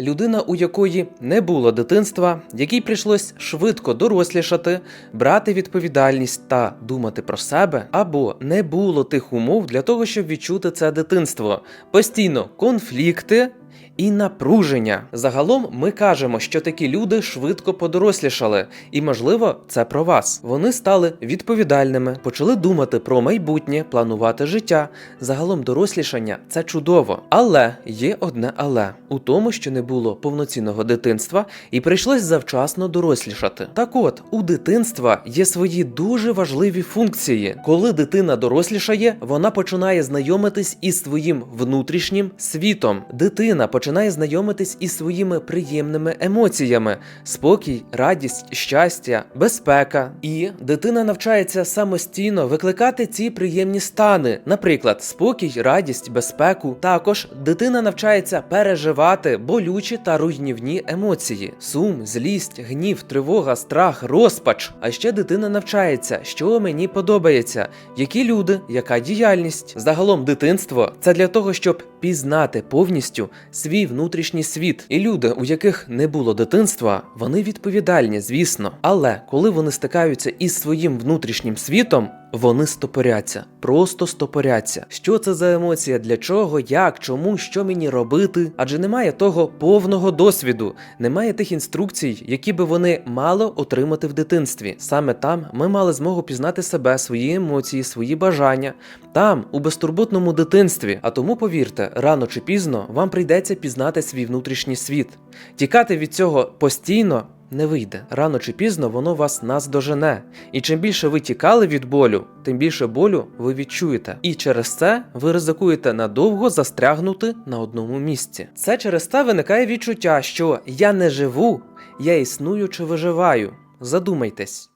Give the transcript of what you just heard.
Людина, у якої не було дитинства, якій прийшлось швидко дорослішати, брати відповідальність та думати про себе, або не було тих умов для того, щоб відчути це дитинство, постійно конфлікти. І напруження. Загалом ми кажемо, що такі люди швидко подорослішали, і можливо, це про вас. Вони стали відповідальними, почали думати про майбутнє, планувати життя. Загалом дорослішання це чудово. Але є одне але у тому, що не було повноцінного дитинства, і прийшлось завчасно дорослішати. Так от, у дитинства є свої дуже важливі функції. Коли дитина дорослішає, вона починає знайомитись із своїм внутрішнім світом. Дитина починає знайомитись із своїми приємними емоціями: спокій, радість, щастя, безпека. І дитина навчається самостійно викликати ці приємні стани, наприклад, спокій, радість, безпеку. Також дитина навчається переживати болючі та руйнівні емоції: сум, злість, гнів, тривога, страх, розпач. А ще дитина навчається, що мені подобається, які люди, яка діяльність. Загалом дитинство це для того, щоб пізнати повністю свій внутрішній світ. І люди, у яких не було дитинства, вони відповідальні, звісно. Але коли вони стикаються із своїм внутрішнім світом, вони стопоряться, просто стопоряться. Що це за емоція? Для чого, як, чому, що мені робити? Адже немає того повного досвіду, немає тих інструкцій, які би вони мали отримати в дитинстві. Саме там ми мали змогу пізнати себе, свої емоції, свої бажання. Там, у безтурботному дитинстві. А тому повірте, рано чи пізно вам прийдеться пізнати свій внутрішній світ. Тікати від цього постійно не вийде. Рано чи пізно воно вас наздожене. І чим більше ви тікали від болю, тим більше болю ви відчуєте. І через це ви ризикуєте надовго застрягнути на одному місці. Це через те виникає відчуття, що я не живу, я існую чи виживаю. Задумайтесь.